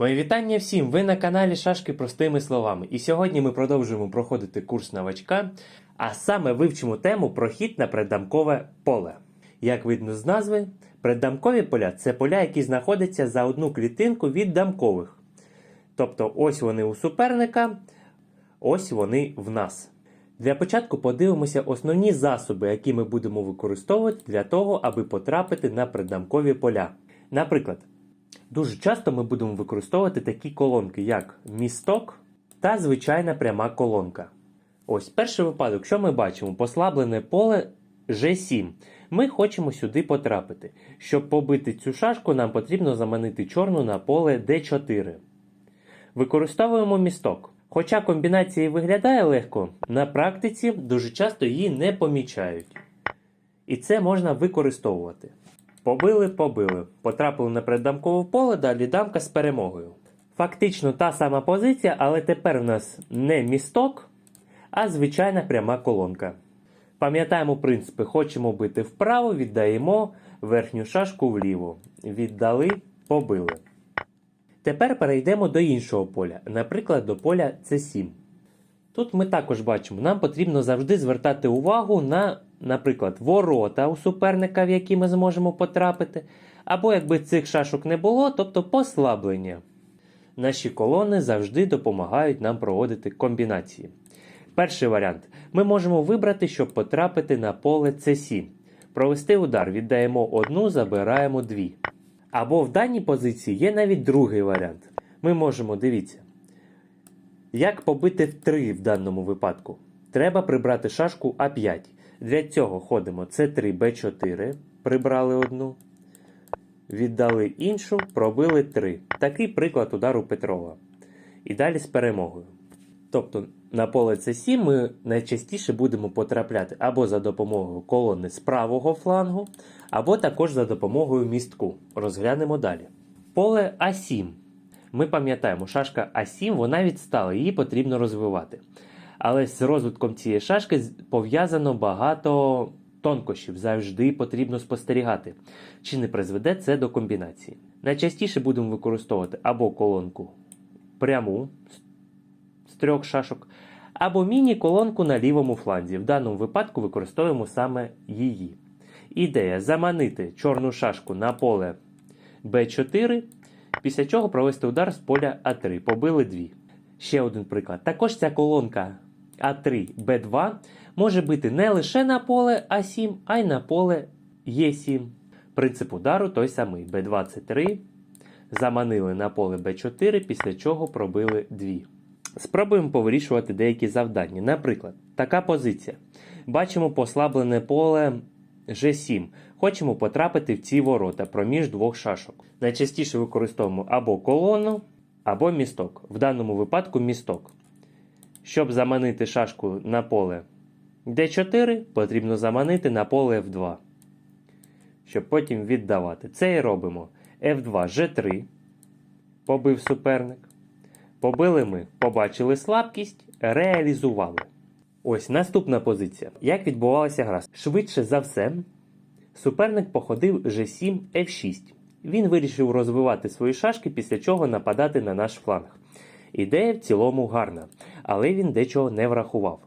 Мої вітання всім! Ви на каналі Шашки простими словами. І сьогодні ми продовжуємо проходити курс новачка, а саме вивчимо тему про хід на преддамкове поле. Як видно з назви, преддамкові поля це поля, які знаходяться за одну клітинку від дамкових. Тобто ось вони у суперника, ось вони в нас. Для початку подивимося основні засоби, які ми будемо використовувати для того, аби потрапити на преддамкові поля. Наприклад, Дуже часто ми будемо використовувати такі колонки, як місток та звичайна пряма колонка. Ось перший випадок, що ми бачимо? Послаблене поле G7. Ми хочемо сюди потрапити. Щоб побити цю шашку, нам потрібно заманити чорну на поле D4. Використовуємо місток. Хоча комбінація виглядає легко, на практиці дуже часто її не помічають. І це можна використовувати. Побили, побили. Потрапили на преддамкове поле, далі дамка з перемогою. Фактично та сама позиція, але тепер в нас не місток, а звичайна пряма колонка. Пам'ятаємо принципи: хочемо бити вправо, віддаємо верхню шашку вліво. Віддали, побили. Тепер перейдемо до іншого поля, наприклад, до поля С7. Тут ми також бачимо, нам потрібно завжди звертати увагу на, наприклад, ворота у суперника, в які ми зможемо потрапити, або якби цих шашок не було, тобто послаблення. Наші колони завжди допомагають нам проводити комбінації. Перший варіант. Ми можемо вибрати, щоб потрапити на поле С7. Провести удар, віддаємо одну, забираємо дві. Або в даній позиції є навіть другий варіант. Ми можемо, дивіться, як побити в 3 в даному випадку? Треба прибрати шашку А5. Для цього ходимо С3, Б4, прибрали одну, віддали іншу, пробили 3. Такий приклад удару Петрова. І далі з перемогою. Тобто на поле С7 ми найчастіше будемо потрапляти або за допомогою колони з правого флангу, або також за допомогою містку. Розглянемо далі. Поле А7. Ми пам'ятаємо, шашка А7 вона відстала, її потрібно розвивати. Але з розвитком цієї шашки пов'язано багато тонкощів. Завжди потрібно спостерігати, чи не призведе це до комбінації. Найчастіше будемо використовувати або колонку пряму з- трьох шашок, або міні-колонку на лівому фланзі. В даному випадку використовуємо саме її. Ідея заманити чорну шашку на поле Б4, після чого провести удар з поля А3. Побили дві. Ще один приклад. Також ця колонка А3, Б2 може бити не лише на поле А7, а й на поле Е7. Принцип удару той самий. Б2 це 3. Заманили на поле Б4, після чого пробили дві. Спробуємо повирішувати деякі завдання. Наприклад, така позиція. Бачимо послаблене поле G7. Хочемо потрапити в ці ворота проміж двох шашок. Найчастіше використовуємо або колону, або місток. В даному випадку місток. Щоб заманити шашку на поле D4, потрібно заманити на поле F2. Щоб потім віддавати. Це і робимо. F2 G3. Побив суперник. Побили ми, побачили слабкість, реалізували. Ось наступна позиція. Як відбувалася гра? Швидше за все, суперник походив G7 F6. Він вирішив розвивати свої шашки, після чого нападати на наш фланг. Ідея в цілому гарна, але він дечого не врахував.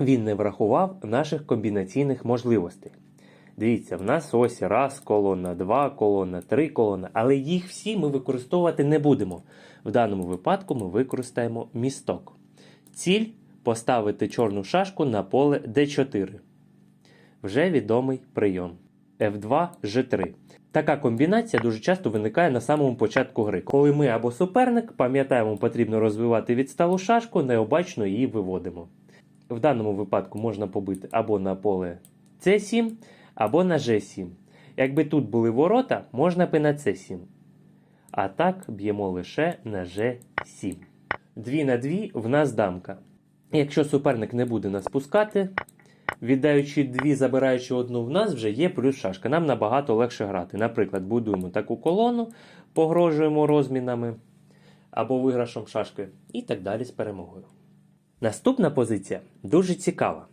Він не врахував наших комбінаційних можливостей. Дивіться, в нас ось раз колона, два колона, три колона, але їх всі ми використовувати не будемо. В даному випадку ми використаємо місток. Ціль поставити чорну шашку на поле D4. Вже відомий прийом. F2 G3. Така комбінація дуже часто виникає на самому початку гри. Коли ми або суперник, пам'ятаємо, потрібно розвивати відсталу шашку, необачно її виводимо. В даному випадку можна побити або на поле C7, або на G7. Якби тут були ворота, можна б і на C7. А так б'ємо лише на G7. Дві на дві в нас дамка. Якщо суперник не буде нас пускати, віддаючи дві, забираючи одну, в нас вже є плюс шашка. Нам набагато легше грати. Наприклад, будуємо таку колону, погрожуємо розмінами або виграшом шашки і так далі з перемогою. Наступна позиція дуже цікава.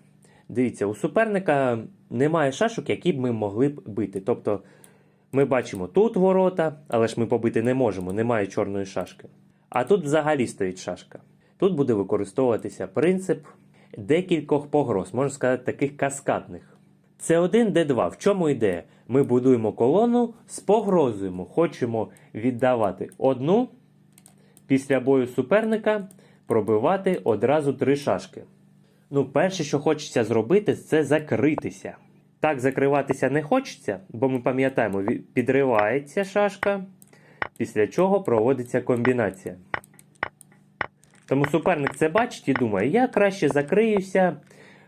Дивіться, у суперника немає шашок, які б ми могли б бити. Тобто Ми бачимо тут ворота, але ж ми побити не можемо, немає чорної шашки. А тут взагалі стоїть шашка. Тут буде використовуватися принцип декількох погроз, можна сказати, таких каскадних. Це 1 Д2. В чому ідея? Ми будуємо колону з погрозою. Хочемо віддавати одну, після бою суперника пробивати одразу три шашки. Ну, перше, що хочеться зробити, це закритися. Так закриватися не хочеться, бо ми пам'ятаємо, підривається шашка, після чого проводиться комбінація. Тому суперник це бачить і думає, я краще закриюся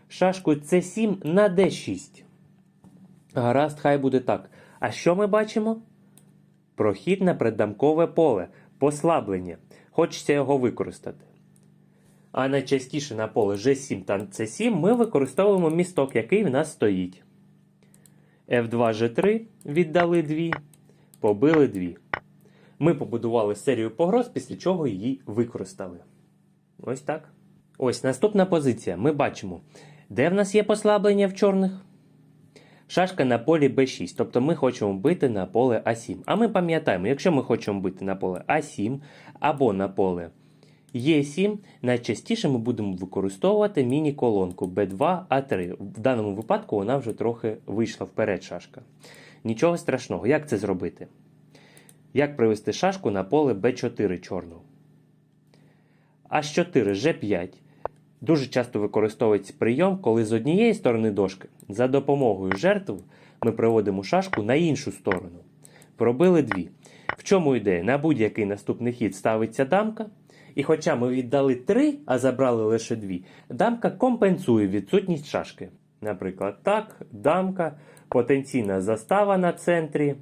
шашкою С7 на Д6. Гаразд, хай буде так. А що ми бачимо? Прохід на преддамкове поле, послаблення. Хочеться його використати. А найчастіше на поле G7 та C7 ми використовуємо місток, який в нас стоїть. F2 G3 віддали 2, побили 2. Ми побудували серію погроз, після чого її використали. Ось так. Ось наступна позиція. Ми бачимо, де в нас є послаблення в чорних. Шашка на полі b6, тобто ми хочемо бити на поле А7. А ми пам'ятаємо, якщо ми хочемо бити на поле А7 або на поле Е7, найчастіше ми будемо використовувати міні-колонку B2 А3. В даному випадку вона вже трохи вийшла вперед шашка. Нічого страшного, як це зробити? Як привести шашку на поле b4 чорну? H4, G5. Дуже часто використовується прийом, коли з однієї сторони дошки за допомогою жертв ми приводимо шашку на іншу сторону. Пробили дві. В чому ідея? На будь-який наступний хід ставиться дамка. І хоча ми віддали три, а забрали лише дві, дамка компенсує відсутність шашки. Наприклад, так, дамка, потенційна застава на центрі,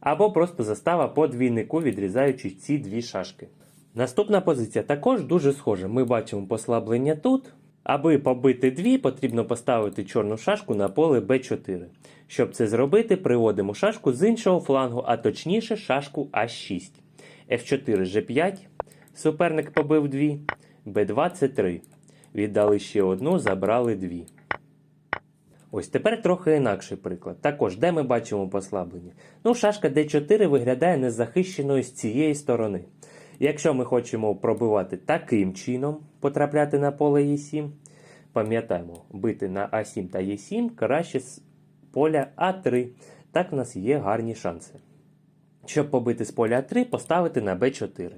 або просто застава по двійнику, відрізаючи ці дві шашки. Наступна позиція також дуже схожа. Ми бачимо послаблення тут. Аби побити дві, потрібно поставити чорну шашку на поле b4. Щоб це зробити, приводимо шашку з іншого флангу, а точніше шашку А6. F4 G5. Суперник побив дві. b2 C3. Віддали ще одну, забрали дві. Ось тепер трохи інакший приклад. Також, де ми бачимо послаблення? Ну, шашка D4 виглядає незахищеною з цієї сторони. Якщо ми хочемо пробивати таким чином, потрапляти на поле Е7, пам'ятаємо, бити на А7 та Е7 краще з поля А3. Так в нас є гарні шанси. Щоб побити з поля А3, поставити на Б4.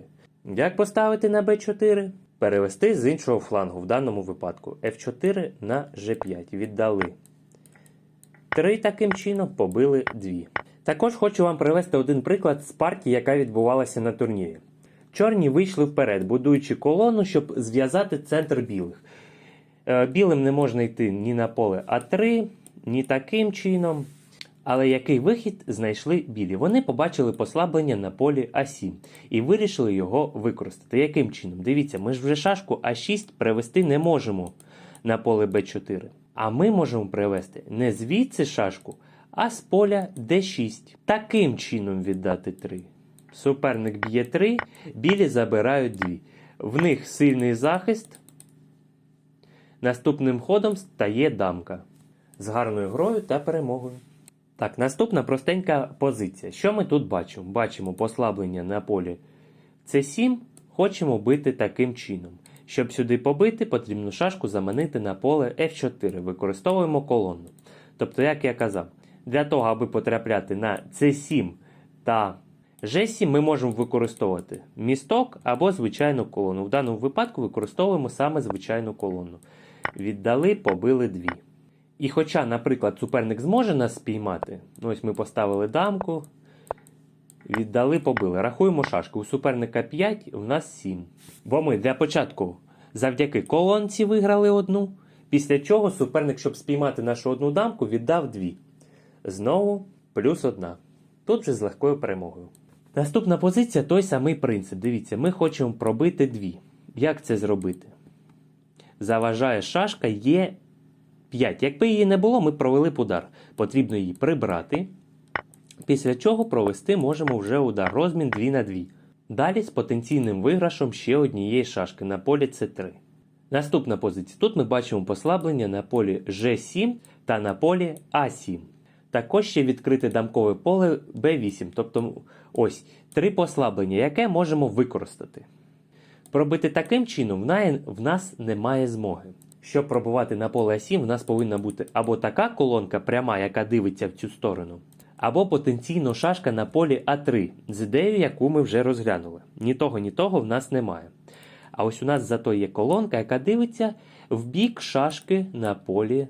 Як поставити на Б4? Перевести з іншого флангу, в даному випадку F4 на G5. Віддали. 3 таким чином побили 2. Також хочу вам привести один приклад з партії, яка відбувалася на турнірі. Чорні вийшли вперед, будуючи колону, щоб зв'язати центр білих. Е, Білим не можна йти ні на поле А3, ні таким чином. Але який вихід знайшли білі? Вони побачили послаблення на полі А7 і вирішили його використати. Яким чином? Дивіться, ми ж вже шашку А6 привести не можемо на поле Б4. А ми можемо привести не звідси шашку, а з поля Д6. Таким чином віддати 3. Суперник б'є 3, білі забирають 2. В них сильний захист. Наступним ходом стає дамка з гарною грою та перемогою. Так, наступна простенька позиція. Що ми тут бачимо? Бачимо послаблення на полі С7, хочемо бити таким чином. Щоб сюди побити, потрібно шашку заманити на поле F4. Використовуємо колону. Тобто, як я казав, для того, аби потрапляти на С7 та G7, ми можемо використовувати місток або звичайну колону. В даному випадку використовуємо саме звичайну колону. Віддали, побили дві. І хоча, наприклад, суперник зможе нас спіймати, ось ми поставили дамку, віддали, побили. Рахуємо шашки. У суперника 5, у нас 7. Бо ми для початку завдяки колонці виграли одну. Після чого суперник, щоб спіймати нашу одну дамку, віддав дві. Знову плюс одна. Тут вже з легкою перемогою. Наступна позиція той самий принцип. Дивіться, ми хочемо пробити дві. Як це зробити? Заважає шашка є 5. Якби її не було, ми провели б удар. Потрібно її прибрати. Після чого провести можемо вже удар розмін 2 на 2. Далі з потенційним виграшом ще однієї шашки на полі С3. Наступна позиція. Тут ми бачимо послаблення на полі G7 та на полі А7. Також ще відкрите дамкове поле B8, тобто ось три послаблення, яке можемо використати. Пробити таким чином в нас немає змоги. Щоб пробувати на поле А7, в нас повинна бути або така колонка пряма, яка дивиться в цю сторону, або потенційно шашка на полі А3 з ідеєю, яку ми вже розглянули. Ні того, ні того в нас немає. А ось у нас зато є колонка, яка дивиться в бік шашки на полі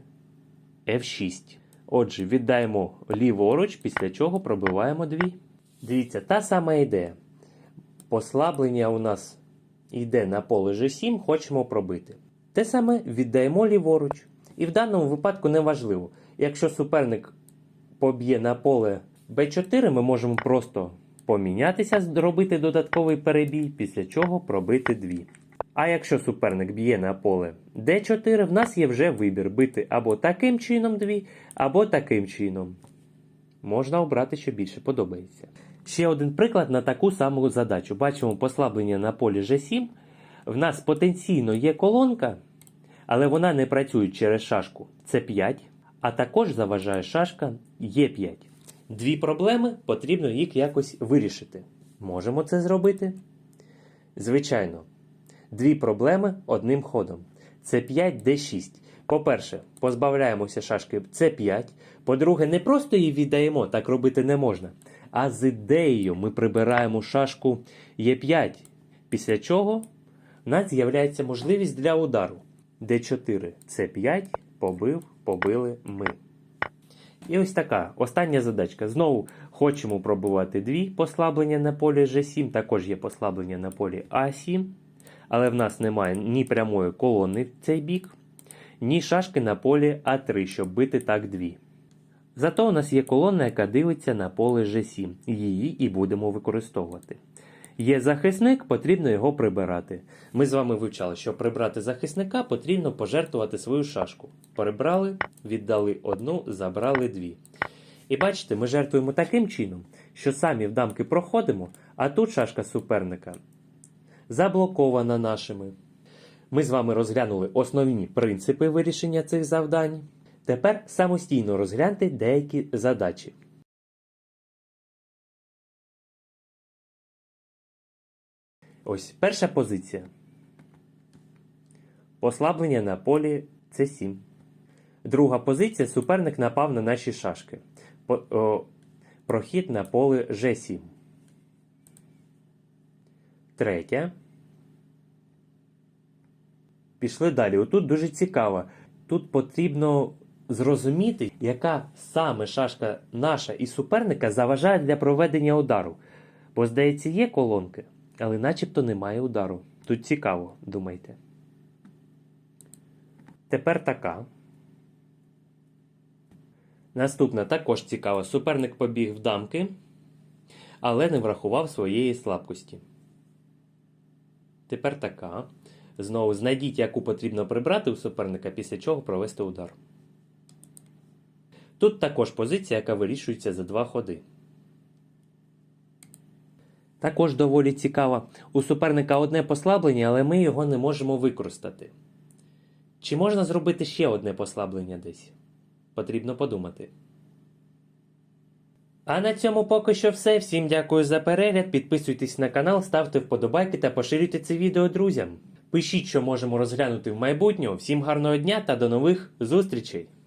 F6. Отже, віддаємо ліворуч, після чого пробиваємо дві. Дивіться, та сама ідея. Послаблення у нас йде на поле G7, хочемо пробити. Те саме віддаємо ліворуч. І в даному випадку не важливо. Якщо суперник поб'є на поле B4, ми можемо просто помінятися, зробити додатковий перебій, після чого пробити дві. А якщо суперник б'є на поле D4, в нас є вже вибір бити або таким чином дві, або таким чином. Можна обрати, що більше подобається. Ще один приклад на таку саму задачу. Бачимо послаблення на полі G7. В нас потенційно є колонка, але вона не працює через шашку C5, а також заважає шашка Е5. Дві проблеми, потрібно їх якось вирішити. Можемо це зробити? Звичайно. Дві проблеми одним ходом. С5, Д6. По-перше, позбавляємося шашки С5. По-друге, не просто її віддаємо, так робити не можна. А з ідеєю ми прибираємо шашку Е5. Після чого в нас з'являється можливість для удару. Д4, С5, побив, побили ми. І ось така остання задачка. Знову хочемо пробувати дві послаблення на полі G7, також є послаблення на полі А7, але в нас немає ні прямої колони в цей бік, ні шашки на полі А3, щоб бити так дві. Зато у нас є колона, яка дивиться на поле G7. Її і будемо використовувати. Є захисник, потрібно його прибирати. Ми з вами вивчали, що прибрати захисника потрібно пожертвувати свою шашку. Прибрали, віддали одну, забрали дві. І бачите, ми жертвуємо таким чином, що самі в дамки проходимо, а тут шашка суперника заблокована нашими. Ми з вами розглянули основні принципи вирішення цих завдань. Тепер самостійно розгляньте деякі задачі. Ось перша позиція. Послаблення на полі С7. Друга позиція. Суперник напав на наші шашки. Прохід на поле G7. Третя. Пішли далі. Отут дуже цікаво. Тут потрібно зрозуміти, яка саме шашка наша і суперника заважає для проведення удару. Бо, здається, є колонки, але начебто немає удару. Тут цікаво, думайте. Тепер така. Наступна також цікава. Суперник побіг в дамки, але не врахував своєї слабкості. Тепер така. Знову знайдіть, яку потрібно прибрати у суперника, після чого провести удар. Тут також позиція, яка вирішується за два ходи. Також доволі цікаво. У суперника одне послаблення, але ми його не можемо використати. Чи можна зробити ще одне послаблення десь? Потрібно подумати. А на цьому поки що все. Всім дякую за перегляд. Підписуйтесь на канал, ставте вподобайки та поширюйте це відео друзям. Пишіть, що можемо розглянути в майбутньому. Всім гарного дня та до нових зустрічей!